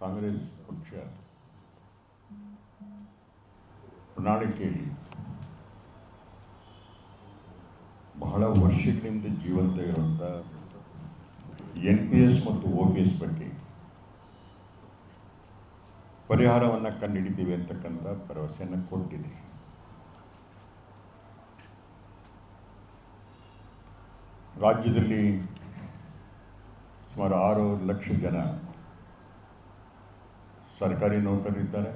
ಕಾಂಗ್ರೆಸ್ ಪಕ್ಷ ಪ್ರಣಾಳಿಕೆಯಲ್ಲಿ ಬಹಳ ವರ್ಷಗಳಿಂದ ಜೀವಂತ ಇರುವಂಥ ಎನ್ ಪಿ ಎಸ್ ಮತ್ತು ಒ ಪಿ ಎಸ್ ಬಗ್ಗೆ ಪರಿಹಾರವನ್ನು ಕಂಡುಹಿಡಿತೀವಿ ಅಂತಕ್ಕಂಥ ಭರವಸೆಯನ್ನು ಕೊಟ್ಟಿದೆ. ರಾಜ್ಯದಲ್ಲಿ ಸುಮಾರು ಆರು ಲಕ್ಷ ಜನ ಸರ್ಕಾರಿ ನೌಕರರಿದ್ದಾರೆ.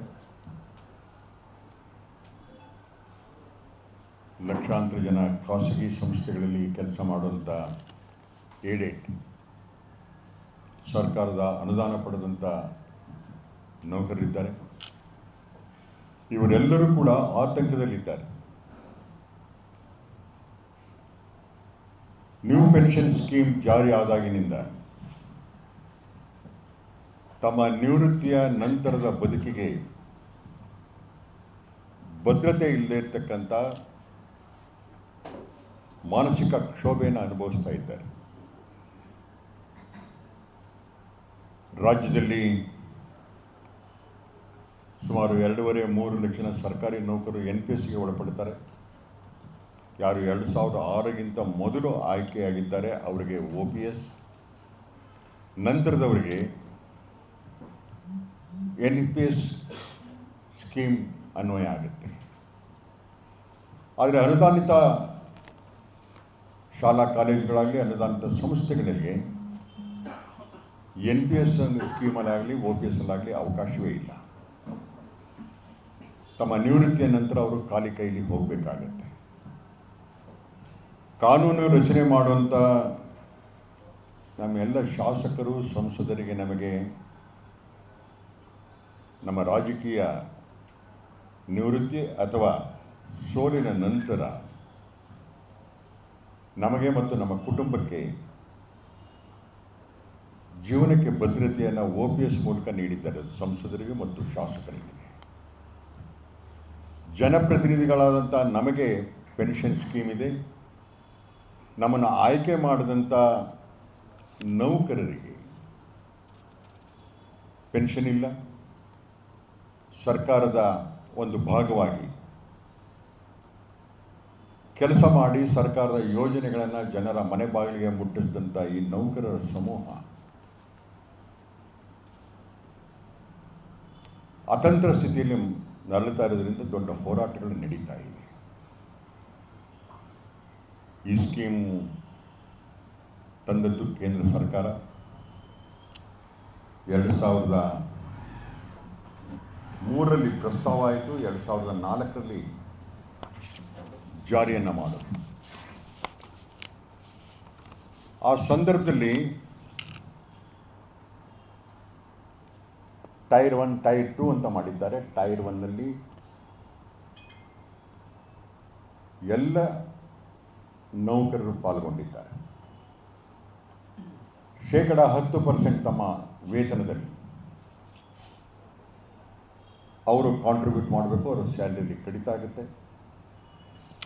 ಲಕ್ಷಾಂತರ ಜನ ಖಾಸಗಿ ಸಂಸ್ಥೆಗಳಲ್ಲಿ ಕೆಲಸ ಮಾಡುವಂಥ ಏಡೆಡ್ ಸರ್ಕಾರದ ಅನುದಾನ ಪಡೆದಂಥ ನೌಕರರಿದ್ದಾರೆ. ಇವರೆಲ್ಲರೂ ಕೂಡ ಆತಂಕದಲ್ಲಿದ್ದಾರೆ. ನ್ಯೂ ಪೆನ್ಷನ್ ಸ್ಕೀಮ್ ಜಾರಿ ಆದಾಗಿನಿಂದ ತಮ್ಮ ನಿವೃತ್ತಿಯ ನಂತರದ ಬದುಕಿಗೆ ಭದ್ರತೆ ಇಲ್ಲದೆ ಇರ್ತಕ್ಕಂಥ ಮಾನಸಿಕ ಕ್ಷೋಭೆಯನ್ನು ಅನುಭವಿಸ್ತಾ ಇದ್ದಾರೆ. ರಾಜ್ಯದಲ್ಲಿ ಸುಮಾರು ಎರಡೂವರೆ ಮೂರು ಲಕ್ಷ ಸರ್ಕಾರಿ ನೌಕರರು ಎನ್ ಪಿ ಎಸ್ಗೆ ಒಳಪಡ್ತಾರೆ. ಯಾರು ಎರಡು ಸಾವಿರದ ಆರಕ್ಕಿಂತ ಮೊದಲು ಆಯ್ಕೆಯಾಗಿದ್ದಾರೆ, ಅವರಿಗೆ ಒ ಪಿ ಎಸ್ ನಂತರದವರಿಗೆ ಎನ್ ಪಿ ಎಸ್ ಸ್ಕೀಮ್ ಅನ್ವಯ ಆಗುತ್ತೆ. ಆದರೆ ಅನುದಾನಿತ ಶಾಲಾ ಕಾಲೇಜುಗಳಾಗಲಿ, ಅನುದಾನಿತ ಸಂಸ್ಥೆಗಳಲ್ಲಿ ಎನ್ ಪಿ ಎಸ್ ಸ್ಕೀಮಲ್ಲಾಗಲಿ ಒ ಪಿ ಎಸ್ ಅಲ್ಲಾಗಲಿ ಅವಕಾಶವೇ ಇಲ್ಲ. ತಮ್ಮ ನಿವೃತ್ತಿಯ ನಂತರ ಅವರು ಖಾಲಿ ಕೈಲಿ ಹೋಗಬೇಕಾಗತ್ತೆ. ಕಾನೂನು ರಚನೆ ಮಾಡುವಂಥ ನಮ್ಮೆಲ್ಲ ಶಾಸಕರು, ಸಂಸದರಿಗೆ ನಮಗೆ ನಮ್ಮ ರಾಜಕೀಯ ನಿವೃತ್ತಿ ಅಥವಾ ಸೋಲಿನ ನಂತರ ನಮಗೆ ಮತ್ತು ನಮ್ಮ ಕುಟುಂಬಕ್ಕೆ ಜೀವನಕ್ಕೆ ಭದ್ರತೆಯನ್ನು ಒ ಪಿ ಎಸ್ ಮೂಲಕ ನೀಡಿದ್ದಾರೆ ಸಂಸದರಿಗೆ ಮತ್ತು ಶಾಸಕರಿಗೆ. ಜನಪ್ರತಿನಿಧಿಗಳಾದಂಥ ನಮಗೆ ಪೆನ್ಷನ್ ಸ್ಕೀಮ್ ಇದೆ. ನಮ್ಮನ್ನು ಆಯ್ಕೆ ಮಾಡಿದಂಥ ನೌಕರರಿಗೆ ಪೆನ್ಷನ್ ಇಲ್ಲ. ಸರ್ಕಾರದ ಒಂದು ಭಾಗವಾಗಿ ಕೆಲಸ ಮಾಡಿ ಸರ್ಕಾರದ ಯೋಜನೆಗಳನ್ನು ಜನರ ಮನೆ ಬಾಗಿಲಿಗೆ ಮುಟ್ಟಿಸಿದಂಥ ಈ ನೌಕರರ ಸಮೂಹ ಅತಂತ್ರ ಸ್ಥಿತಿಯಲ್ಲಿ ನರಳುತ್ತಾ ಇರೋದ್ರಿಂದ ದೊಡ್ಡ ಹೋರಾಟಗಳು ನಡೀತಾ ಇವೆ. ಈ ಸ್ಕೀಮ್ ತಂದದ್ದು ಕೇಂದ್ರ ಸರ್ಕಾರ. ಎರಡು ಸಾವಿರದ ಮೂರರಲ್ಲಿ ಪ್ರಸ್ತಾವ ಆಯಿತು, ಎರಡು ಸಾವಿರದ ನಾಲ್ಕರಲ್ಲಿ ಜಾರಿಯನ್ನು ಮಾಡೋದು ಆ ಸಂದರ್ಭದಲ್ಲಿ ಟೈರ್ ಒನ್, ಟೈರ್ ಟೂ ಅಂತ ಮಾಡಿದ್ದಾರೆ. ಟೈರ್ ಒನ್ನಲ್ಲಿ ಎಲ್ಲ ನೌಕರರು ಪಾಲ್ಗೊಂಡಿದ್ದಾರೆ. ಶೇಕಡ ಹತ್ತು ಪರ್ಸೆಂಟ್ ತಮ್ಮ ವೇತನದಲ್ಲಿ. ಅವರು ಕಾಂಟ್ರಿಬ್ಯೂಟ್ ಮಾಡಬೇಕು, ಅವರ ಸ್ಯಾಲರಿ ಕಡಿತ ಆಗುತ್ತೆ.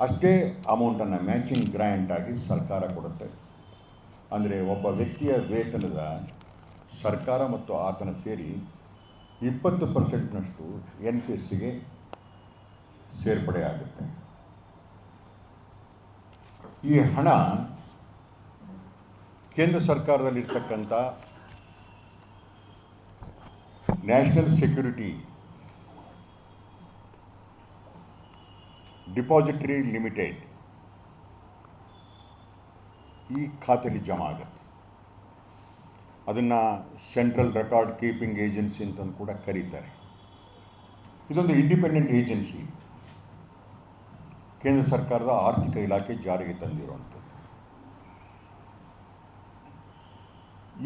ಅಷ್ಟೇ ಅಮೌಂಟನ್ನು ಮ್ಯಾಚಿಂಗ್ ಗ್ರ್ಯಾಂಟ್ ಆಗಿ ಸರ್ಕಾರ ಕೊಡುತ್ತೆ. ಅಂದರೆ ಒಬ್ಬ ವ್ಯಕ್ತಿಯ ವೇತನದ ಸರ್ಕಾರ ಮತ್ತು ಆತನ ಸೇರಿ ಇಪ್ಪತ್ತು ಪರ್ಸೆಂಟ್ನಷ್ಟು ಎನ್ ಪಿ ಎಸ್ಸಿಗೆ ಸೇರ್ಪಡೆ ಆಗುತ್ತೆ. ಈ ಹಣ ಕೇಂದ್ರ ಸರ್ಕಾರದಲ್ಲಿರ್ತಕ್ಕಂಥ ನ್ಯಾಷನಲ್ ಸೆಕ್ಯೂರಿಟಿ ಡಿಪಾಸಿಟರಿ ಲಿಮಿಟೆಡ್ ಈ ಖಾತೆಯಲ್ಲಿ ಜಮಾ ಆಗುತ್ತೆ. ಅದನ್ನು ಸೆಂಟ್ರಲ್ ರೆಕಾರ್ಡ್ ಕೀಪಿಂಗ್ ಏಜೆನ್ಸಿ ಅಂತಂದು ಕೂಡ ಕರೀತಾರೆ. ಇದೊಂದು ಇಂಡಿಪೆಂಡೆಂಟ್ ಏಜೆನ್ಸಿ. ಕೇಂದ್ರ ಸರ್ಕಾರದ ಆರ್ಥಿಕ ಇಲಾಖೆ ಜಾರಿಗೆ ತಂದಿರುವಂಥದ್ದು.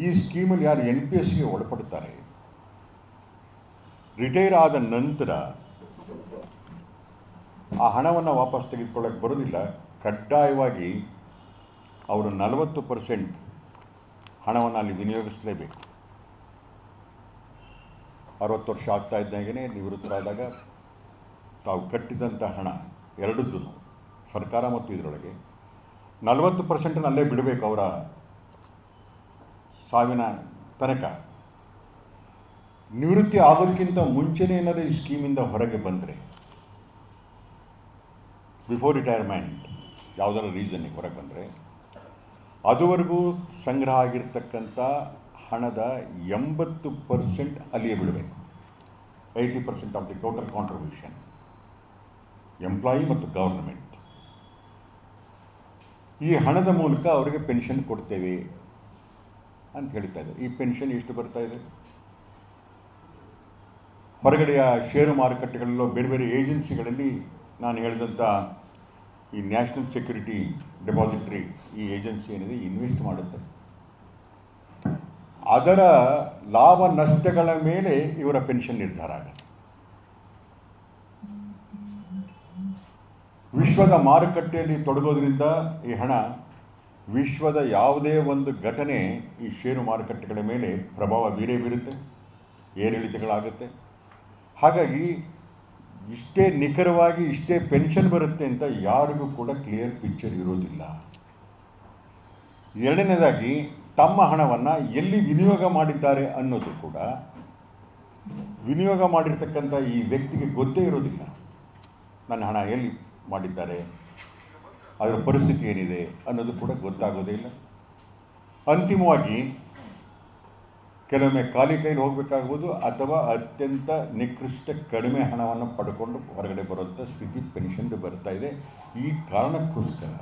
ಈ ಸ್ಕೀಮಲ್ಲಿ ಯಾರು ಎನ್ ಪಿ ಎಸ್ಗೆ ಒಳಪಡ್ತಾರೆ ರಿಟೈರ್ ಆದ ನಂತರ ಆ ಹಣವನ್ನು ವಾಪಸ್ ತೆಗೆದುಕೊಳ್ಳೋಕ್ಕೆ ಬರೋದಿಲ್ಲ ಕಡ್ಡಾಯವಾಗಿ ಅವರು ನಲವತ್ತು ಪರ್ಸೆಂಟ್ ಹಣವನ್ನು ಅಲ್ಲಿ ವಿನಿಯೋಗಿಸಲೇಬೇಕು. ಅರವತ್ತು ವರ್ಷ ಆಗ್ತಾ ಇದ್ದಾಗೇ ನಿವೃತ್ತರಾದಾಗ ತಾವು ಕಟ್ಟಿದಂಥ ಹಣ ಎರಡದ್ದು ಸರ್ಕಾರ ಮತ್ತು ಇದರೊಳಗೆ. ನಲವತ್ತು ಪರ್ಸೆಂಟನ್ನು ಅಲ್ಲೇ ಬಿಡಬೇಕು ಅವರ ಸಾವಿನ ತನಕ. ನಿವೃತ್ತಿ ಆಗೋದಕ್ಕಿಂತ ಮುಂಚೆನೇ ಏನಾದರೂ ಈ ಸ್ಕೀಮಿಂದ ಹೊರಗೆ ಬಂದರೆ ಬಿಫೋರ್ ರಿಟೈರ್ಮೆಂಟ್ ಯಾವುದಾದ್ರು ರೀಸನ್ನಿಗೆ ಹೊರಗೆ ಬಂದರೆ, ಅದುವರೆಗೂ ಸಂಗ್ರಹ ಆಗಿರ್ತಕ್ಕಂಥ ಹಣದ ಎಂಬತ್ತು ಪರ್ಸೆಂಟ್ ಅಲ್ಲಿಯೇ ಬಿಡಬೇಕು eighty percent of the total contribution employee ಮತ್ತು ಗವರ್ನಮೆಂಟ್ ಈ ಹಣದ ಮೂಲಕ ಅವರಿಗೆ ಪೆನ್ಷನ್ ಕೊಡ್ತೇವೆ ಅಂತ ಹೇಳ್ತಾ ಇದ್ದಾರೆ. ಈ ಪೆನ್ಷನ್ ಎಷ್ಟು ಬರ್ತಾ ಇದೆ? ಹೊರಗಡೆಯ ಷೇರು ಮಾರುಕಟ್ಟೆಗಳಲ್ಲೋ ಬೇರೆ ಬೇರೆ ಏಜೆನ್ಸಿಗಳಲ್ಲಿ ನಾನು ಹೇಳಿದಂಥ ಈ ನ್ಯಾಷನಲ್ ಸೆಕ್ಯೂರಿಟಿ ಡೆಪಾಸಿಟ್ರಿ, ಈ ಏಜೆನ್ಸಿ ಏನಿದೆ, ಇನ್ವೆಸ್ಟ್ ಮಾಡುತ್ತೆ. ಅದರ ಲಾಭ ನಷ್ಟಗಳ ಮೇಲೆ ಇವರ ಪೆನ್ಷನ್ ನಿರ್ಧಾರ ಆಗುತ್ತೆ. ವಿಶ್ವದ ಮಾರುಕಟ್ಟೆಯಲ್ಲಿ ತೊಡಗೋದ್ರಿಂದ ಈ ಹಣ ವಿಶ್ವದ ಯಾವುದೇ ಒಂದು ಘಟನೆ ಈ ಷೇರು ಮಾರುಕಟ್ಟೆಗಳ ಮೇಲೆ ಪ್ರಭಾವ ಬೀರೇ ಬೀರುತ್ತೆ, ಏರಿಳಿತಗಳಾಗುತ್ತೆ. ಹಾಗಾಗಿ ಇಷ್ಟೇ ನಿಖರವಾಗಿ ಇಷ್ಟೇ ಪೆನ್ಷನ್ ಬರುತ್ತೆ ಅಂತ ಯಾರಿಗೂ ಕೂಡ ಕ್ಲಿಯರ್ ಪಿಕ್ಚರ್ ಇರೋದಿಲ್ಲ. ಎರಡನೇದಾಗಿ ತಮ್ಮ ಹಣವನ್ನು ಎಲ್ಲಿ ವಿನಿಯೋಗ ಮಾಡಿದ್ದಾರೆ ಅನ್ನೋದು ಕೂಡ ವಿನಿಯೋಗ ಮಾಡಿರ್ತಕ್ಕಂಥ ಈ ವ್ಯಕ್ತಿಗೆ ಗೊತ್ತೇ ಇರೋದಿಲ್ಲ. ನನ್ನ ಹಣ ಎಲ್ಲಿ ಮಾಡಿದ್ದಾರೆ, ಅದರ ಪರಿಸ್ಥಿತಿ ಏನಿದೆ ಅನ್ನೋದು ಕೂಡ ಗೊತ್ತಾಗೋದೇ ಇಲ್ಲ. ಅಂತಿಮವಾಗಿ ಕೆಲವೊಮ್ಮೆ ಖಾಲಿ ಕೈಲಿ ಹೋಗಬೇಕಾಗ್ಬೋದು ಅಥವಾ ಅತ್ಯಂತ ನಿಕೃಷ್ಟ ಕಡಿಮೆ ಹಣವನ್ನು ಪಡ್ಕೊಂಡು ಹೊರಗಡೆ ಬರುವಂಥ ಸ್ಥಿತಿ ಪೆನ್ಷನ್ ಬರ್ತಾ ಇದೆ. ಈ ಕಾರಣಕ್ಕೋಸ್ಕರ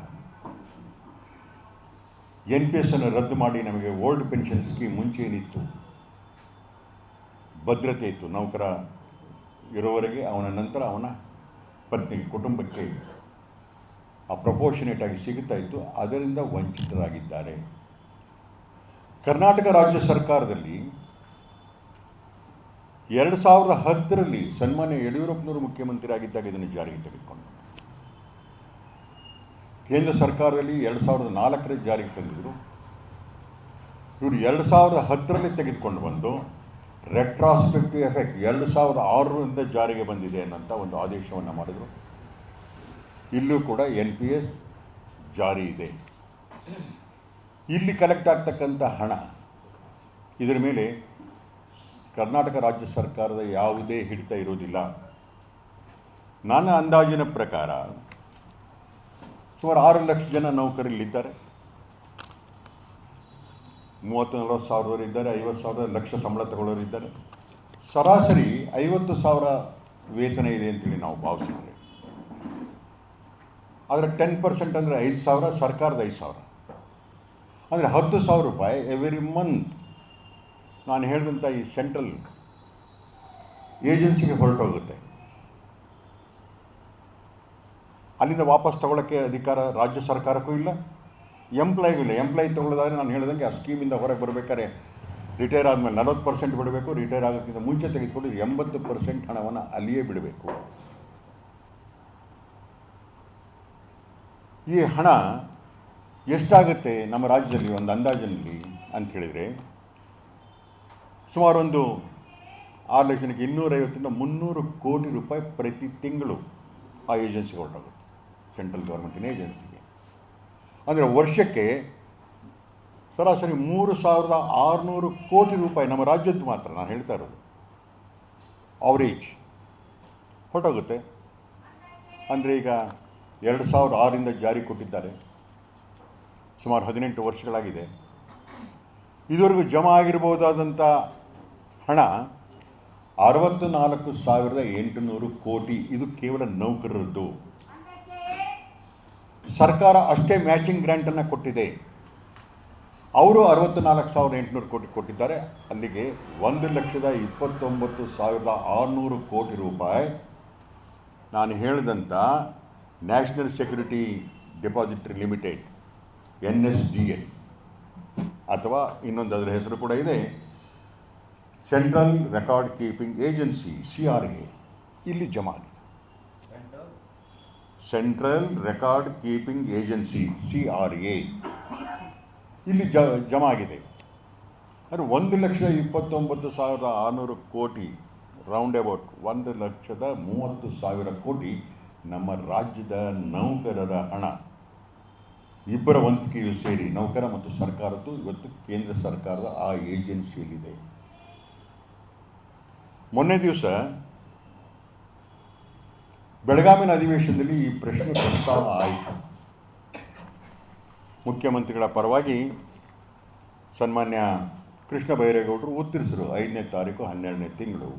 ಎನ್ ಪಿ ಎಸ್ ಅನ್ನು ರದ್ದು ಮಾಡಿ ನಮಗೆ ಓಲ್ಡ್ ಪೆನ್ಷನ್ ಸ್ಕೀಮ್ ಮುಂಚೆ ಏನಿತ್ತು ಭದ್ರತೆ ಇತ್ತು. ನೌಕರ ಇರೋವರೆಗೆ ಅವನ ನಂತರ ಅವನ ಪತ್ನಿಗೆ ಕುಟುಂಬಕ್ಕೆ ಆ ಪ್ರಪೋರ್ಷನೇಟಾಗಿ ಸಿಗುತ್ತಾ ಇತ್ತು. ಅದರಿಂದ ವಂಚಿತರಾಗಿದ್ದಾರೆ. ಕರ್ನಾಟಕ ರಾಜ್ಯ ಸರ್ಕಾರದಲ್ಲಿ ಎರಡು ಸಾವಿರದ ಹತ್ತರಲ್ಲಿ ಸನ್ಮಾನ್ಯ ಯಡಿಯೂರಪ್ಪನವರು ಮುಖ್ಯಮಂತ್ರಿ ಆಗಿದ್ದಾಗ ಇದನ್ನು ಜಾರಿಗೆ ತೆಗೆದುಕೊಂಡು ಕೇಂದ್ರ ಸರ್ಕಾರದಲ್ಲಿ ಎರಡು ಸಾವಿರದ ನಾಲ್ಕರಲ್ಲಿ ಜಾರಿಗೆ ತಂದಿದ್ದರು ಇವರು ಎರಡು ಸಾವಿರದ ಹತ್ತರಲ್ಲಿ ತೆಗೆದುಕೊಂಡು ಬಂದು ರೆಟ್ರಾಸ್ಪೆಕ್ಟಿವ್ ಎಫೆಕ್ಟ್ ಎರಡು ಸಾವಿರದ ಆರರಿಂದ ಜಾರಿಗೆ ಬಂದಿದೆ ಅನ್ನೋಂಥ ಒಂದು ಆದೇಶವನ್ನು ಮಾಡಿದರು. ಇಲ್ಲೂ ಕೂಡ ಎನ್ ಪಿ ಎಸ್ ಜಾರಿ ಇದೆ. ಇಲ್ಲಿ ಕಲೆಕ್ಟ್ ಆಗ್ತಕ್ಕಂಥ ಹಣ, ಇದರ ಮೇಲೆ ಕರ್ನಾಟಕ ರಾಜ್ಯ ಸರ್ಕಾರದ ಯಾವುದೇ ಹಿಡಿತ ಇರುವುದಿಲ್ಲ. ನನ್ನ ಅಂದಾಜಿನ ಪ್ರಕಾರ ಸುಮಾರು ಆರು ಲಕ್ಷ ಜನ ನೌಕರಲ್ಲಿದ್ದಾರೆ ಮೂವತ್ತು ನಲವತ್ತು ಸಾವಿರದವರು ಇದ್ದಾರೆ, ಐವತ್ತು ಸಾವಿರ ಲಕ್ಷ ಸಂಬಳ ತಗೊಳ್ಳೋರು ಇದ್ದಾರೆ. ಸರಾಸರಿ ಐವತ್ತು ಸಾವಿರ ವೇತನ ಇದೆ ಅಂತೇಳಿ ನಾವು ಭಾವಿಸಿದ್ರೆ ಆದರೆ ಟೆನ್ ಪರ್ಸೆಂಟ್ ಅಂದರೆ ಐದು ಸಾವಿರ, ಸರ್ಕಾರದ ಐದು ಸಾವಿರ. ಅಂದರೆ ಹತ್ತು ಸಾವಿರ ರೂಪಾಯಿ ಎವ್ರಿ ಮಂತ್ ನಾನು ಹೇಳಿದಂಥ ಈ ಸೆಂಟ್ರಲ್ ಏಜೆನ್ಸಿಗೆ ಹೊರಟೋಗುತ್ತೆ. ಅಲ್ಲಿಂದ ವಾಪಸ್ ತಗೊಳ್ಳೋಕ್ಕೆ ಅಧಿಕಾರ ರಾಜ್ಯ ಸರ್ಕಾರಕ್ಕೂ ಇಲ್ಲ ಎಂಪ್ಲಾಯಿಗೂ ಇಲ್ಲ. ಎಂಪ್ಲಾಯಿ ತಗೊಳ್ಳೋದಾದ್ರೆ ನಾನು ಹೇಳಿದಂಗೆ ಆ ಸ್ಕೀಮಿಂದ ಹೊರಗೆ ಬರಬೇಕಾದ್ರೆ ರಿಟೈರ್ ಆದಮೇಲೆ ನಲವತ್ತು ಪರ್ಸೆಂಟ್ ಬಿಡಬೇಕು ರಿಟೈರ್ ಆಗೋಕ್ಕಿಂತ ಮುಂಚೆ ತೆಗೆದುಕೊಂಡು ಎಂಬತ್ತು ಪರ್ಸೆಂಟ್ ಹಣವನ್ನು ಅಲ್ಲಿಯೇ ಬಿಡಬೇಕು. ಈ ಹಣ ಎಷ್ಟಾಗುತ್ತೆ ನಮ್ಮ ರಾಜ್ಯದಲ್ಲಿ ಒಂದು ಅಂದಾಜಿನಲ್ಲಿ ಅಂತ ಹೇಳಿದರೆ ಸುಮಾರು ಒಂದು ಆರು ಲಕ್ಷ ಜನಕ್ಕೆ ಇನ್ನೂರೈವತ್ತರಿಂದ ಮುನ್ನೂರು ಕೋಟಿ ರೂಪಾಯಿ ಪ್ರತಿ ತಿಂಗಳು ಆ ಏಜೆನ್ಸಿಗೆ ಹೊರಟೋಗುತ್ತೆ, ಸೆಂಟ್ರಲ್ ಗೌರ್ಮೆಂಟಿನ ಏಜೆನ್ಸಿಗೆ. ಅಂದರೆ ವರ್ಷಕ್ಕೆ ಸರಾಸರಿ ಮೂರು ಸಾವಿರದ ಆರುನೂರು ಕೋಟಿ ರೂಪಾಯಿ ನಮ್ಮ ರಾಜ್ಯದ್ದು ಮಾತ್ರ, ನಾನು ಹೇಳ್ತಾ ಇರೋದು. ಅವರೇಜ್ ಹೊರಟೋಗುತ್ತೆ. ಅಂದರೆ ಈಗ ಎರಡು ಸಾವಿರದ ಆರರಿಂದ ಜಾರಿ ಕೊಟ್ಟಿದ್ದಾರೆ. ಸುಮಾರು ಹದಿನೆಂಟು ವರ್ಷಗಳಾಗಿದೆ. ಇದುವರೆಗೂ ಜಮಾ ಆಗಿರ್ಬೋದಾದಂಥ ಹಣ ಅರವತ್ತು ನಾಲ್ಕು ಸಾವಿರದ ಎಂಟುನೂರು ಕೋಟಿ. ಇದು ಕೇವಲ ನೌಕರರದ್ದು. ಸರ್ಕಾರ ಅಷ್ಟೇ ಮ್ಯಾಚಿಂಗ್ ಗ್ರ್ಯಾಂಟನ್ನು ಕೊಟ್ಟಿದೆ. ಅವರು ಅರವತ್ತು ನಾಲ್ಕು ಸಾವಿರದ ಎಂಟುನೂರು ಕೋಟಿ ಕೊಟ್ಟಿದ್ದಾರೆ. ಅಲ್ಲಿಗೆ ಒಂದು ಲಕ್ಷದ ಇಪ್ಪತ್ತೊಂಬತ್ತು ಸಾವಿರದ ಆರುನೂರು ಕೋಟಿ ರೂಪಾಯಿ. ನಾನು ಹೇಳಿದಂಥ national security depository limited. N S D A ಅಥವಾ ಇನ್ನೊಂದು ಅದರ ಹೆಸರು ಕೂಡ ಇದೆ. Central record keeping agency, C R A ಇಲ್ಲಿ ಜಮಾ ಆಗಿದೆ. Central record keeping agency, C R A ಇಲ್ಲಿ ಜ, ಜಮಾ ಆಗಿದೆ. ಅಂದರೆ ಒಂದು ಲಕ್ಷ ಇಪ್ಪತ್ತೊಂಬತ್ತು ಸಾವಿರದ ಆರುನೂರು ಕೋಟಿ ರೌಂಡ್ ಅಬೌಟ್ ಒಂದು ಲಕ್ಷದ ಮೂವತ್ತು ಸಾವಿರ ಕೋಟಿ ನಮ್ಮ ರಾಜ್ಯದ ನೌಕರರ ಹಣ. ಇಬ್ಬರ ವಂತಿಕೆಯು ಸೇರಿ ನೌಕರ ಮತ್ತು ಸರ್ಕಾರದ್ದು, ಇವತ್ತು ಕೇಂದ್ರ ಸರ್ಕಾರದ ಆ ಏಜೆನ್ಸಿಯಲ್ಲಿದೆ. ಮೊನ್ನೆ ದಿವಸ ಬೆಳಗಾವಿನ ಅಧಿವೇಶನದಲ್ಲಿ ಈ ಪ್ರಶ್ನೆ ಪ್ರಸ್ತಾವ ಆಯಿತು. ಮುಖ್ಯಮಂತ್ರಿಗಳ ಪರವಾಗಿ ಸನ್ಮಾನ್ಯ ಕೃಷ್ಣ ಬೈರೇಗೌಡರು ಉತ್ತರಿಸಿದರು, ಐದನೇ ತಾರೀಕು, ಹನ್ನೆರಡನೇ ತಿಂಗಳು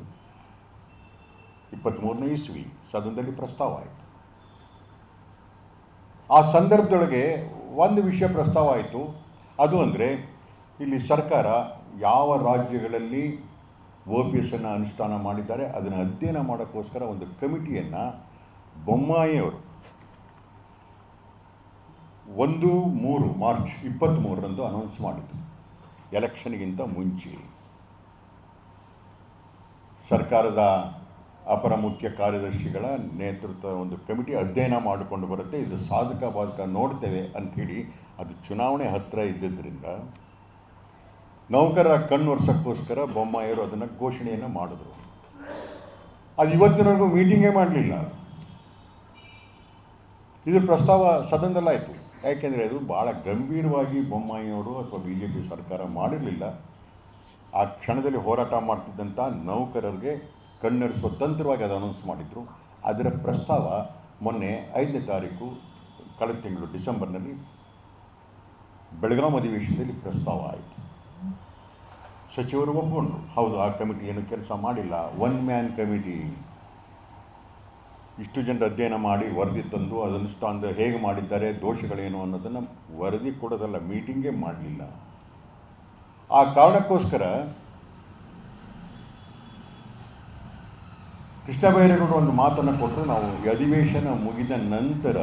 ಇಪ್ಪತ್ತ್ಮೂರನೇ ಇಸ್ವಿ, ಸದನದಲ್ಲಿ ಪ್ರಸ್ತಾವ ಆಯಿತು. ಆ ಸಂದರ್ಭದೊಳಗೆ ಒಂದು ವಿಷಯ ಪ್ರಸ್ತಾವ ಆಯಿತು. ಅದು ಅಂದರೆ, ಇಲ್ಲಿ ಸರ್ಕಾರ ಯಾವ ರಾಜ್ಯಗಳಲ್ಲಿ ಒ ಪಿ ಎಸ್ಸನ್ನು ಅನುಷ್ಠಾನ ಮಾಡಿದ್ದಾರೆ, ಅದನ್ನು ಅಧ್ಯಯನ ಮಾಡೋಕ್ಕೋಸ್ಕರ ಒಂದು ಕಮಿಟಿಯನ್ನು ಬೊಮ್ಮಾಯಿಯವರು ಒಂದು ಮೂರು ಮಾರ್ಚ್ ಇಪ್ಪತ್ತ್ಮೂರರಂದು ಅನೌನ್ಸ್ ಮಾಡಿದ್ರು. ಎಲೆಕ್ಷನ್ಗಿಂತ ಮುಂಚೆ. ಸರ್ಕಾರದ ಅಪರ ಮುಖ್ಯ ಕಾರ್ಯದರ್ಶಿಗಳ ನೇತೃತ್ವ ಒಂದು ಕಮಿಟಿ ಅಧ್ಯಯನ ಮಾಡಿಕೊಂಡು ಬರುತ್ತೆ. ಇದು ಸಾಧಕ ಬಾಧಕ ನೋಡ್ತೇವೆ ಅಂಥೇಳಿ ಅದು ಚುನಾವಣೆ ಹತ್ತಿರ ಇದ್ದಿದ್ದರಿಂದ ನೌಕರರ ಕಣ್ಣೊರ್ಸೋಕ್ಕೋಸ್ಕರ ಬೊಮ್ಮಾಯಿಯವರು ಅದನ್ನು ಘೋಷಣೆಯನ್ನು ಮಾಡಿದ್ರು. ಅದು ಇವತ್ತಿನವರೆಗೂ ಮೀಟಿಂಗೇ ಮಾಡಲಿಲ್ಲ. ಇದು ಪ್ರಸ್ತಾವ ಸದನದಲ್ಲಾಯಿತು. ಯಾಕೆಂದರೆ ಅದು ಭಾಳ ಗಂಭೀರವಾಗಿ ಬೊಮ್ಮಾಯಿಯವರು ಅಥವಾ ಬಿ ಜೆ ಪಿ ಸರ್ಕಾರ ಮಾಡಿರಲಿಲ್ಲ. ಆ ಕ್ಷಣದಲ್ಲಿ ಹೋರಾಟ ಮಾಡ್ತಿದ್ದಂಥ ನೌಕರರಿಗೆ ಕಣ್ಣರಿಸುವ ಸ್ವತಂತ್ರವಾಗಿ ಅದು ಅನೌನ್ಸ್ ಮಾಡಿದರು. ಅದರ ಪ್ರಸ್ತಾವ ಮೊನ್ನೆ ಐದನೇ ತಾರೀಕು, ಕಳೆದ ತಿಂಗಳು ಡಿಸೆಂಬರ್ನಲ್ಲಿ ಬೆಳಗಾಂ ಅಧಿವೇಶನದಲ್ಲಿ ಪ್ರಸ್ತಾವ ಆಯಿತು. ಸಚಿವರು ಒಪ್ಪಿಕೊಂಡ್ರು ಹೌದು, ಆ ಕಮಿಟಿ ಏನು ಕೆಲಸ ಮಾಡಿಲ್ಲ. ಒನ್ ಮ್ಯಾನ್ ಕಮಿಟಿ ಇಷ್ಟು ಜನರು ಅಧ್ಯಯನ ಮಾಡಿ ವರದಿ ತಂದು ಅದನ್ನು ಅನುಷ್ಠಾನದ ಹೇಗೆ ಮಾಡಿದ್ದಾರೆ, ದೋಷಗಳೇನು ಅನ್ನೋದನ್ನು ವರದಿ ಕೊಡೋದಲ್ಲ ಮೀಟಿಂಗೇ ಮಾಡಲಿಲ್ಲ. ಆ ಕಾರಣಕ್ಕೋಸ್ಕರ ಕೃಷ್ಣ ಬೈರೇಗೌಡರು ಒಂದು ಮಾತನ್ನು ಕೊಟ್ಟರು ನಾವು. ಅಧಿವೇಶನ ಮುಗಿದ ನಂತರ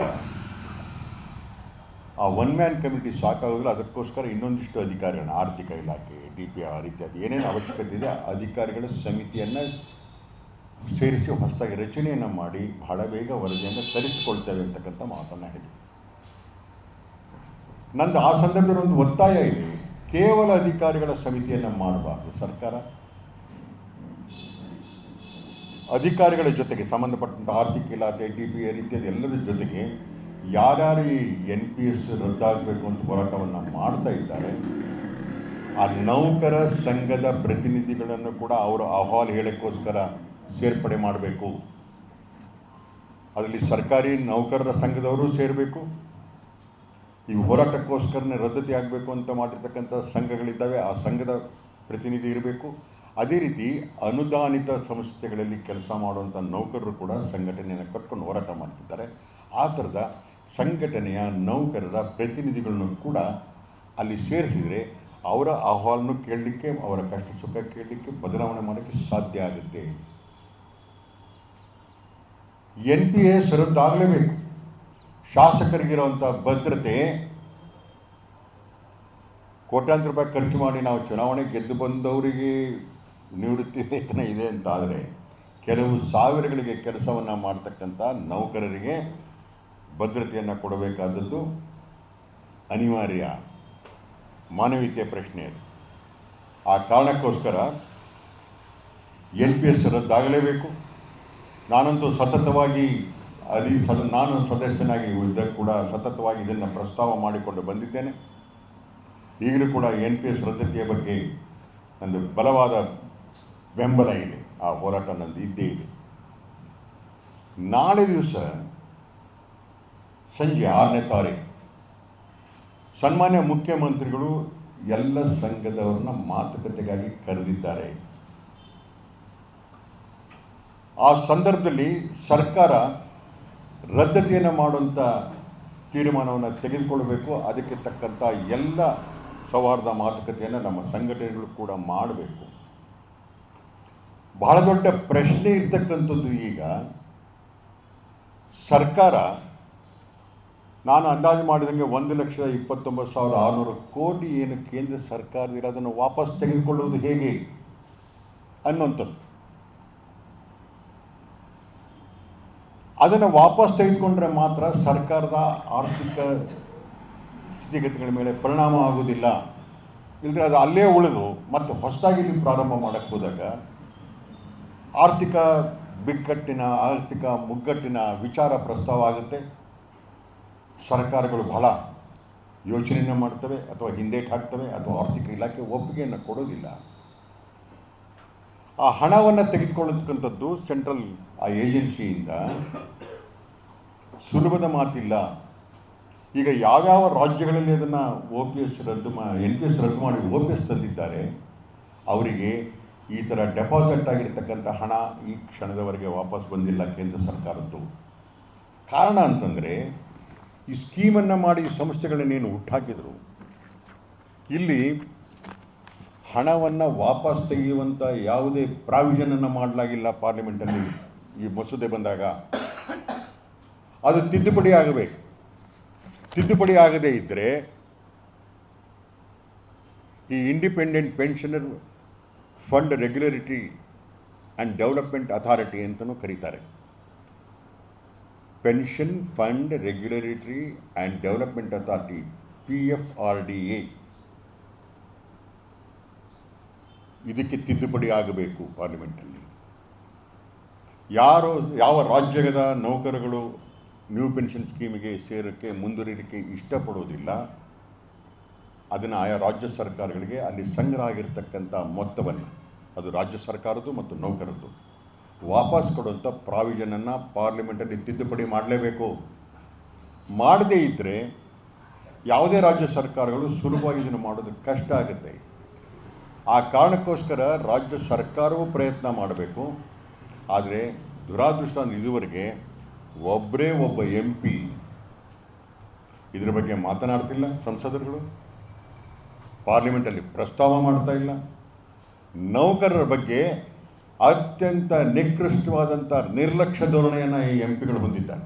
ಆ ಒನ್ ಮ್ಯಾನ್ ಕಮಿಟಿ ಸಾಕಾಗೋದಿಲ್ಲ. ಅದಕ್ಕೋಸ್ಕರ ಇನ್ನೊಂದಿಷ್ಟು ಅಧಿಕಾರಿಗಳನ್ನ, ಆರ್ಥಿಕ ಇಲಾಖೆ, ಡಿ ಪಿ ಆರ್ ಇತ್ಯಾದಿ ಏನೇನು ಅವಶ್ಯಕತೆ ಇದೆ, ಅಧಿಕಾರಿಗಳ ಸಮಿತಿಯನ್ನು ಸೇರಿಸಿ ಹೊಸದಾಗಿ ರಚನೆಯನ್ನು ಮಾಡಿ ಬಹಳ ಬೇಗ ವರದಿಯನ್ನು ತರಿಸಿಕೊಳ್ತೇವೆ ಅಂತಕ್ಕಂಥ ಮಾತನ್ನು ಹೇಳಿದೆ ನಂದು ಆ ಸಂದರ್ಭದಲ್ಲಿ ಒಂದು ಒತ್ತಾಯ ಇದೆ. ಕೇವಲ ಅಧಿಕಾರಿಗಳ ಸಮಿತಿಯನ್ನು ಮಾಡಬಾರ್ದು. ಸರ್ಕಾರ ಅಧಿಕಾರಿಗಳ ಜೊತೆಗೆ ಸಂಬಂಧಪಟ್ಟಂಥ ಆರ್ಥಿಕ ಇಲಾಖೆ ಡಿ ಪಿ ಆರ್ ಇತ್ಯಾದಿ ಎಲ್ಲರ ಜೊತೆಗೆ ಯಾರ್ಯಾರು ಈ ಎನ್ ಪಿ ಎಸ್ ರದ್ದಾಗಬೇಕು ಅಂತ ಹೋರಾಟವನ್ನು ಮಾಡ್ತಾ ಇದ್ದಾರೆ, ಆ ನೌಕರ ಸಂಘದ ಪ್ರತಿನಿಧಿಗಳನ್ನು ಕೂಡ ಅವರು ಅಹವಾಲು ಹೇಳೋಕ್ಕೋಸ್ಕರ ಸೇರ್ಪಡೆ ಮಾಡಬೇಕು. ಅದರಲ್ಲಿ ಸರ್ಕಾರಿ ನೌಕರರ ಸಂಘದವರು ಸೇರಬೇಕು. ಈ ಹೋರಾಟಕ್ಕೋಸ್ಕರನೇ ರದ್ದತಿ ಆಗಬೇಕು ಅಂತ ಮಾಡಿರ್ತಕ್ಕಂಥ ಸಂಘಗಳಿದ್ದಾವೆ, ಆ ಸಂಘದ ಪ್ರತಿನಿಧಿ ಇರಬೇಕು. ಅದೇ ರೀತಿ ಅನುದಾನಿತ ಸಂಸ್ಥೆಗಳಲ್ಲಿ ಕೆಲಸ ಮಾಡುವಂಥ ನೌಕರರು ಕೂಡ ಸಂಘಟನೆಯನ್ನು ಕರ್ಕೊಂಡು ಹೋರಾಟ ಮಾಡ್ತಿದ್ದಾರೆ. ಆ ಥರದ ಸಂಘಟನೆಯ ನೌಕರರ ಪ್ರತಿನಿಧಿಗಳನ್ನು ಕೂಡ ಅಲ್ಲಿ ಸೇರಿಸಿದರೆ ಅವರ ಅಹವಾಲನ್ನು ಕೇಳಲಿಕ್ಕೆ, ಅವರ ಕಷ್ಟ ಸುಖ ಕೇಳಲಿಕ್ಕೆ, ಬದಲಾವಣೆ ಮಾಡೋಕ್ಕೆ ಸಾಧ್ಯ ಆಗುತ್ತೆ. ಎನ್ ಪಿ ಎ ರದ್ದಾಗಲೇಬೇಕು ಶಾಸಕರಿಗಿರುವಂಥ ಭದ್ರತೆ, ಕೋಟ್ಯಾಂತರ ರೂಪಾಯಿ ಖರ್ಚು ಮಾಡಿ ನಾವು ಚುನಾವಣೆ ಗೆದ್ದು ಬಂದವರಿಗೆ ನಿವೃತ್ತಿ ವೇತನ ಇದೆ ಅಂತ ಆದರೆ ಕೆಲವು ಸಾವಿರಗಳಿಗೆ ಕೆಲಸವನ್ನು ಮಾಡ್ತಕ್ಕಂಥ ನೌಕರರಿಗೆ ಭದ್ರತೆಯನ್ನು ಕೊಡಬೇಕಾದದ್ದು ಅನಿವಾರ್ಯ ಮಾನವೀಯತೆಯ ಪ್ರಶ್ನೆ ಅದು. ಆ ಕಾರಣಕ್ಕೋಸ್ಕರ ಎನ್ ಪಿ ಎಸ್ ರದ್ದಾಗಲೇಬೇಕು. ನಾನಂತೂ ಸತತವಾಗಿ ಅದಿ ಸದ ನಾನು ಸದಸ್ಯನಾಗಿ ಇದ್ದ ಕೂಡ ಸತತವಾಗಿ ಇದನ್ನು ಪ್ರಸ್ತಾವ ಮಾಡಿಕೊಂಡು ಬಂದಿದ್ದೇನೆ. ಈಗಲೂ ಕೂಡ ಎನ್ ಪಿ ಎಸ್ ರದ್ದತಿಯ ಬಗ್ಗೆ ಒಂದು ಬಲವಾದ ಬೆಂಬಲ ಇದೆ, ಆ ಹೋರಾಟ ನಂದು ಇದ್ದೇ ಇದೆ. ನಾಳೆ ದಿವಸ ಸಂಜೆ ಆರನೇ ತಾರೀಕು ಸನ್ಮಾನ್ಯ ಮುಖ್ಯಮಂತ್ರಿಗಳು ಎಲ್ಲ ಸಂಘದವರನ್ನ ಮಾತುಕತೆಗಾಗಿ ಕರೆದಿದ್ದಾರೆ. ಆ ಸಂದರ್ಭದಲ್ಲಿ ಸರ್ಕಾರ ರದ್ದತಿಯನ್ನು ಮಾಡುವಂಥ ತೀರ್ಮಾನವನ್ನು ತೆಗೆದುಕೊಳ್ಬೇಕು ಅದಕ್ಕೆ ತಕ್ಕಂಥ ಎಲ್ಲ ಸೌಹಾರ್ದ ಮಾತುಕತೆಯನ್ನು ನಮ್ಮ ಸಂಘಟನೆಗಳು ಕೂಡ ಮಾಡಬೇಕು. ಬಹಳ ದೊಡ್ಡ ಪ್ರಶ್ನೆ ಇರ್ತಕ್ಕಂಥದ್ದು ಈಗ. ಸರ್ಕಾರ ನಾನು ಅಂದಾಜು ಮಾಡಿದಂಗೆ ಒಂದು ಲಕ್ಷದ ಇಪ್ಪತ್ತೊಂಬತ್ತು ಸಾವಿರದ ಆರುನೂರು ಕೋಟಿ ಏನು ಕೇಂದ್ರ ಸರ್ಕಾರದಿಂದ ಅದನ್ನು ವಾಪಸ್ ತೆಗೆದುಕೊಳ್ಳುವುದು ಹೇಗೆ ಅನ್ನುವಂಥದ್ದು. ಅದನ್ನು ವಾಪಸ್ ತೆಗೆದುಕೊಂಡ್ರೆ ಮಾತ್ರ ಸರ್ಕಾರದ ಆರ್ಥಿಕ ಸ್ಥಿತಿಗತಿಗಳ ಮೇಲೆ ಪರಿಣಾಮ ಆಗುವುದಿಲ್ಲ. ಇಲ್ಲದ್ರೆ ಅದು ಅಲ್ಲೇ ಉಳಿದು ಮತ್ತು ಹೊಸದಾಗಿ ನೀವು ಪ್ರಾರಂಭ ಮಾಡಕ್ಕೆ ಹೋದಾಗ ಆರ್ಥಿಕ ಬಿಕ್ಕಟ್ಟಿನ, ಆರ್ಥಿಕ ಮುಗ್ಗಟ್ಟಿನ ವಿಚಾರ ಪ್ರಸ್ತಾವ ಆಗುತ್ತೆ. ಸರ್ಕಾರಗಳು ಬಹಳ ಯೋಚನೆಯನ್ನು ಮಾಡ್ತವೆ ಅಥವಾ ಹಿಂದೇಟ್ ಹಾಕ್ತವೆ ಅಥವಾ ಆರ್ಥಿಕ ಇಲಾಖೆ ಒಪ್ಪಿಗೆಯನ್ನು ಕೊಡೋದಿಲ್ಲ. ಆ ಹಣವನ್ನು ತೆಗೆದುಕೊಳ್ಳತಕ್ಕಂಥದ್ದು ಸೆಂಟ್ರಲ್, ಆ ಏಜೆನ್ಸಿಯಿಂದ ಸುಲಭದ ಮಾತಿಲ್ಲ. ಈಗ ಯಾವ್ಯಾವ ರಾಜ್ಯಗಳಲ್ಲಿ ಅದನ್ನು ಒ ಪಿ ಎಸ್ ರದ್ದು ಮಾ, ಎನ್ ಪಿ ಎಸ್ ರದ್ದು ಮಾಡಿ ಒ ಪಿ ಎಸ್ ತಂದಿದ್ದಾರೆ, ಅವರಿಗೆ ಈ ಥರ ಡೆಪಾಸಿಟ್ ಆಗಿರ್ತಕ್ಕಂಥ ಹಣ ಈ ಕ್ಷಣದವರೆಗೆ ವಾಪಸ್ ಬಂದಿಲ್ಲ ಕೇಂದ್ರ ಸರ್ಕಾರದ್ದು. ಕಾರಣ ಅಂತಂದರೆ, ಈ ಸ್ಕೀಮನ್ನು ಮಾಡಿ ಸಂಸ್ಥೆಗಳನ್ನೇನು ಹುಟ್ಟಾಕಿದ್ರು ಇಲ್ಲಿ ಹಣವನ್ನು ವಾಪಸ್ ತೆಗೆಯುವಂಥ ಯಾವುದೇ ಪ್ರಾವಿಷನನ್ನು ಮಾಡಲಾಗಿಲ್ಲ ಪಾರ್ಲಿಮೆಂಟಲ್ಲಿ ಈ ಮಸೂದೆ ಬಂದಾಗ. ಅದು ತಿದ್ದುಪಡಿ ಆಗಬೇಕು. ತಿದ್ದುಪಡಿ ಆಗದೇ ಇದ್ದರೆ ಈ independent pensioner fund regularity and development authority ಅಂತಲೂ ಕರೀತಾರೆ. Pension fund regularity and development authority P F R D A ಇದಕ್ಕೆ ತಿದ್ದುಪಡಿ ಆಗಬೇಕು ಪಾರ್ಲಿಮೆಂಟಲ್ಲಿ ಯಾರು, ಯಾವ ರಾಜ್ಯದ ನೌಕರಗಳು ನ್ಯೂ ಪೆನ್ಷನ್ ಸ್ಕೀಮಿಗೆ ಸೇರೋಕ್ಕೆ, ಮುಂದುವರಿಲಿಕ್ಕೆ ಇಷ್ಟಪಡೋದಿಲ್ಲ. ಅದನ್ನು ಆಯಾ ರಾಜ್ಯ ಸರ್ಕಾರಗಳಿಗೆ ಅಲ್ಲಿ ಸಂಗ್ರಹ ಆಗಿರ್ತಕ್ಕಂಥ ಮೊತ್ತವನ್ನು. ಅದು ರಾಜ್ಯ ಸರ್ಕಾರದ್ದು ಮತ್ತು ನೌಕರದ್ದು. ವಾಪಸ್ ಕೊಡುವಂಥ ಪ್ರಾವಿಷನನ್ನು ಪಾರ್ಲಿಮೆಂಟಲ್ಲಿ ತಿದ್ದುಪಡಿ ಮಾಡಲೇಬೇಕು. ಮಾಡದೇ ಇದ್ದರೆ ಯಾವುದೇ ರಾಜ್ಯ ಸರ್ಕಾರಗಳು ಸುಲಭವಾಗಿ ಇದನ್ನು ಮಾಡೋದು ಕಷ್ಟ ಆಗುತ್ತೆ. ಆ ಕಾರಣಕ್ಕೋಸ್ಕರ ರಾಜ್ಯ ಸರ್ಕಾರವೂ ಪ್ರಯತ್ನ ಮಾಡಬೇಕು. ಆದರೆ ದುರಾದೃಷ್ಟ ಇದುವರೆಗೆ ಒಬ್ಬರೇ ಒಬ್ಬ ಎಂ ಪಿ ಇದ್ರ ಬಗ್ಗೆ ಮಾತನಾಡ್ತಿಲ್ಲ ಸಂಸದರುಗಳು. ಪಾರ್ಲಿಮೆಂಟಲ್ಲಿ ಪ್ರಸ್ತಾವ ಮಾಡ್ತಾ ಇಲ್ಲ. ನೌಕರರ ಬಗ್ಗೆ ಅತ್ಯಂತ ನಿಕೃಷ್ಟವಾದಂಥ ನಿರ್ಲಕ್ಷ್ಯ ಧೋರಣೆಯನ್ನು ಈ ಎಂ ಪಿಗಳು ಹೊಂದಿದ್ದಾರೆ.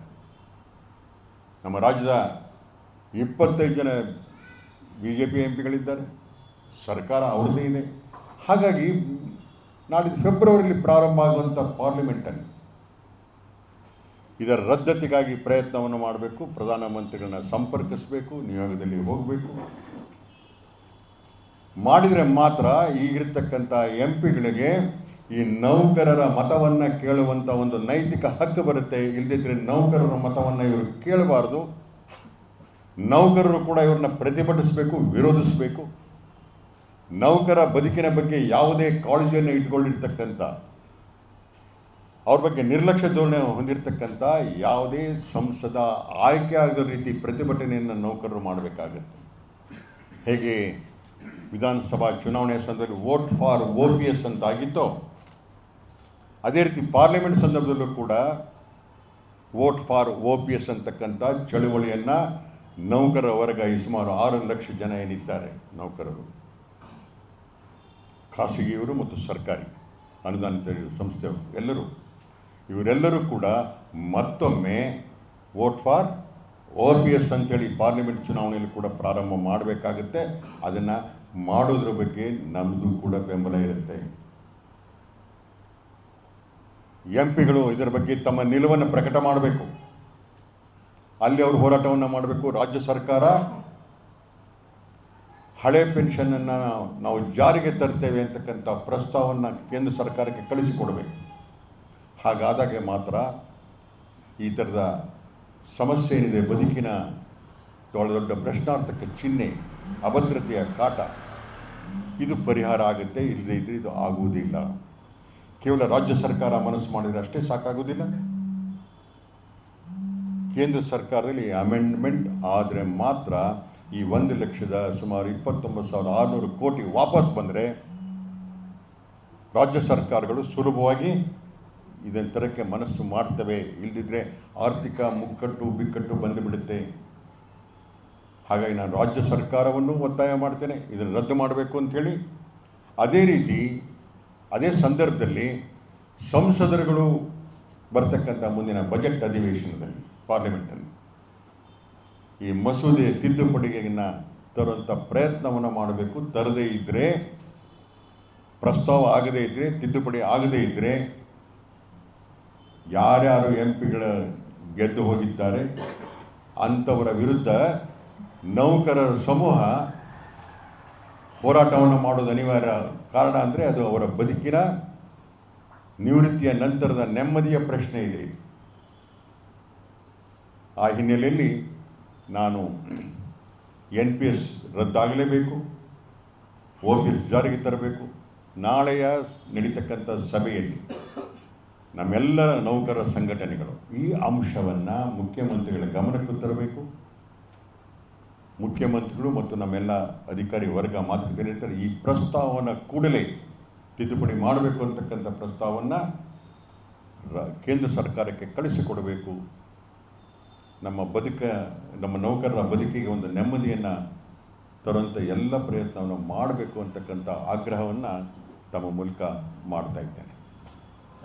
ನಮ್ಮ ರಾಜ್ಯದ ಇಪ್ಪತ್ತೈದು ಜನ ಬಿ ಜೆ ಪಿ ಎಂ ಪಿಗಳಿದ್ದಾರೆ. ಸರ್ಕಾರ ಅವ್ರದ್ದೇ ಇದೆ. ಹಾಗಾಗಿ ನಾಡಿದ್ದು ಫೆಬ್ರವರಿಲಿ ಪ್ರಾರಂಭ ಆಗುವಂಥ ಪಾರ್ಲಿಮೆಂಟನ್ನು ಇದರ ರದ್ದತಿಗಾಗಿ ಪ್ರಯತ್ನವನ್ನು ಮಾಡಬೇಕು. ಪ್ರಧಾನಮಂತ್ರಿಗಳನ್ನ ಸಂಪರ್ಕಿಸಬೇಕು. ನಿಯೋಗದಲ್ಲಿ ಹೋಗಬೇಕು. ಮಾಡಿದರೆ ಮಾತ್ರ ಈಗಿರ್ತಕ್ಕಂಥ ಎಂ ಪಿಗಳಿಗೆ ಈ ನೌಕರರ ಮತವನ್ನು ಕೇಳುವಂಥ ಒಂದು ನೈತಿಕ ಹಕ್ಕು ಬರುತ್ತೆ. ಇಲ್ಲದಿದ್ದರೆ ನೌಕರರ ಮತವನ್ನು ಇವರು ಕೇಳಬಾರ್ದು. ನೌಕರರು ಕೂಡ ಇವ್ರನ್ನ ಪ್ರತಿಭಟಿಸಬೇಕು, ವಿರೋಧಿಸಬೇಕು. ನೌಕರ ಬದುಕಿನ ಬಗ್ಗೆ ಯಾವುದೇ ಕಾಳಜಿಯನ್ನು ಇಟ್ಕೊಂಡಿರ್ತಕ್ಕಂಥ, ಅವ್ರ ಬಗ್ಗೆ ನಿರ್ಲಕ್ಷ್ಯ ಧೋರಣೆ ಹೊಂದಿರತಕ್ಕಂಥ ಯಾವುದೇ ಸಂಸದ ಆಯ್ಕೆ ಆಗದ ರೀತಿ ಪ್ರತಿಭಟನೆಯನ್ನು ನೌಕರರು ಮಾಡಬೇಕಾಗತ್ತೆ. ಹೇಗೆ? ವಿಧಾನಸಭಾ ಚುನಾವಣೆ ಸಂದರ್ಭದಲ್ಲಿ vote for O P S ಅಂತ ಅದೇ ರೀತಿ ಪಾರ್ಲಿಮೆಂಟ್ ಸಂದರ್ಭದಲ್ಲೂ ಕೂಡ vote for O P S ಅಂತಕ್ಕಂಥ ಚಳುವಳಿಯನ್ನು ನೌಕರ ವರ್ಗ ಈ ಸುಮಾರು ಆರು ಲಕ್ಷ ಜನ ಏನಿದ್ದಾರೆ ನೌಕರರು. ಖಾಸಗಿಯವರು ಮತ್ತು ಸರ್ಕಾರಿ ಅನುದಾನಿತ ಸಂಸ್ಥೆಯವರು ಎಲ್ಲರೂ. ಇವರೆಲ್ಲರೂ ಕೂಡ ಮತ್ತೊಮ್ಮೆ vote for O P S ಅಂತೇಳಿ ಪಾರ್ಲಿಮೆಂಟ್ ಚುನಾವಣೆಯಲ್ಲಿ ಕೂಡ ಪ್ರಾರಂಭ ಮಾಡಬೇಕಾಗುತ್ತೆ. ಅದನ್ನು ಮಾಡೋದ್ರ ಬಗ್ಗೆ ನಮ್ಮದು ಕೂಡ ಬೆಂಬಲ ಇರುತ್ತೆ. ಎಂ ಪಿಗಳು ಇದರ ಬಗ್ಗೆ ತಮ್ಮ ನಿಲುವನ್ನು ಪ್ರಕಟ ಮಾಡಬೇಕು. ಅಲ್ಲಿ ಅವರು ಹೋರಾಟವನ್ನು ಮಾಡಬೇಕು. ರಾಜ್ಯ ಸರ್ಕಾರ ಹಳೆ ಪೆನ್ಷನನ್ನು ನಾವು ಜಾರಿಗೆ ತರ್ತೇವೆ ಅಂತಕ್ಕಂಥ ಪ್ರಸ್ತಾವವನ್ನು ಕೇಂದ್ರ ಸರ್ಕಾರಕ್ಕೆ ಕಳಿಸಿಕೊಡಬೇಕು. ಹಾಗಾದಾಗೆ ಮಾತ್ರ ಈ ಥರದ ಸಮಸ್ಯೆ ಏನಿದೆ, ಬದುಕಿನ ದೊಡ್ಡ ದೊಡ್ಡ ಪ್ರಶ್ನಾರ್ಥಕ್ಕೆ ಚಿಹ್ನೆ, ಅಭದ್ರತೆಯ ಕಾಟ, ಇದು ಪರಿಹಾರ ಆಗುತ್ತೆ ಇಲ್ಲದೇ ಇದ್ರೆ ಇದು ಆಗುವುದಿಲ್ಲ. ಕೇವಲ ರಾಜ್ಯ ಸರ್ಕಾರ ಮನಸ್ಸು ಮಾಡಿದರೆ ಅಷ್ಟೇ ಸಾಕಾಗುವುದಿಲ್ಲ. ಕೇಂದ್ರ ಸರ್ಕಾರದಲ್ಲಿ ಅಮೆಂಡ್ಮೆಂಟ್ ಆದರೆ ಮಾತ್ರ ಈ ಒಂದು ಲಕ್ಷದ ಸುಮಾರು ಇಪ್ಪತ್ತೊಂಬತ್ತು ಸಾವಿರದ ಆರುನೂರು ಕೋಟಿ ವಾಪಸ್ ಬಂದರೆ ರಾಜ್ಯ ಸರ್ಕಾರಗಳು ಸುಲಭವಾಗಿ ಇದನ್ನು ತರಕ್ಕೆ ಮನಸ್ಸು ಮಾಡ್ತವೆ. ಇಲ್ಲದಿದ್ದರೆ ಆರ್ಥಿಕ ಮುಕ್ಕಟ್ಟು, ಬಿಕ್ಕಟ್ಟು ಬಂದುಬಿಡುತ್ತೆ. ಹಾಗಾಗಿ ನಾನು ರಾಜ್ಯ ಸರ್ಕಾರವನ್ನು ಒತ್ತಾಯ ಮಾಡ್ತೇನೆ. ಇದನ್ನು ರದ್ದು ಮಾಡಬೇಕು ಅಂಥೇಳಿ ಅದೇ ರೀತಿ, ಅದೇ ಸಂದರ್ಭದಲ್ಲಿ ಸಂಸದರುಗಳು ಬರ್ತಕ್ಕಂಥ ಮುಂದಿನ ಬಜೆಟ್ ಅಧಿವೇಶನದಲ್ಲಿ, ಪಾರ್ಲಿಮೆಂಟಲ್ಲಿ ಈ ಮಸೂದೆ ತಿದ್ದುಪಡಿಗೆಯನ್ನು ತರುವಂಥ ಪ್ರಯತ್ನವನ್ನು ಮಾಡಬೇಕು. ತರದೇ ಇದ್ದರೆ ಪ್ರಸ್ತಾವ ಆಗದೇ ಇದ್ದರೆ ತಿದ್ದುಪಡಿ ಆಗದೇ ಇದ್ದರೆ ಯಾರ್ಯಾರು ಎಂ ಪಿಗಳ ಗೆದ್ದು ಹೋಗಿದ್ದಾರೆ, ಅಂಥವರ ವಿರುದ್ಧ ನೌಕರರ ಸಮೂಹ ಹೋರಾಟವನ್ನು ಮಾಡೋದು ಅನಿವಾರ್ಯ ಕಾರಣ ಅಂದರೆ ಅದು ಅವರ ಬದುಕಿನ ನಿವೃತ್ತಿಯ ನಂತರದ ನೆಮ್ಮದಿಯ ಪ್ರಶ್ನೆ ಇದೆ. ಆ ಹಿನ್ನೆಲೆಯಲ್ಲಿ ನಾನು ಎನ್ ಪಿ ಎಸ್ ರದ್ದಾಗಲೇಬೇಕು, ಓ ಪಿ ಜಾರಿಗೆ ತರಬೇಕು. ನಾಳೆಯ ನಡೀತಕ್ಕಂಥ ಸಭೆಯಲ್ಲಿ ನಮ್ಮೆಲ್ಲ ನೌಕರರ ಸಂಘಟನೆಗಳು ಈ ಅಂಶವನ್ನು ಮುಖ್ಯಮಂತ್ರಿಗಳ ಗಮನಕ್ಕೆ ತರಬೇಕು. ಮುಖ್ಯಮಂತ್ರಿಗಳು ಮತ್ತು ನಮ್ಮೆಲ್ಲ ಅಧಿಕಾರಿ ವರ್ಗ ಮಾತುಕತೆ ಈ ಪ್ರಸ್ತಾವನ ಕೂಡಲೇ ತಿದ್ದುಪಡಿ ಮಾಡಬೇಕು ಅಂತಕ್ಕಂಥ ಪ್ರಸ್ತಾವವನ್ನು ಕೇಂದ್ರ ಸರ್ಕಾರಕ್ಕೆ ಕಳಿಸಿಕೊಡಬೇಕು. ನಮ್ಮ ಬದುಕ, ನಮ್ಮ ನೌಕರರ ಬದುಕಿಗೆ ಒಂದು ನೆಮ್ಮದಿಯನ್ನು ತರುವಂಥ ಎಲ್ಲ ಪ್ರಯತ್ನವನ್ನು ಮಾಡಬೇಕು ಅಂತಕ್ಕಂಥ ಆಗ್ರಹವನ್ನು ತಮ್ಮ ಮೂಲಕ ಮಾಡ್ತಾ ಇದ್ದೇನೆ.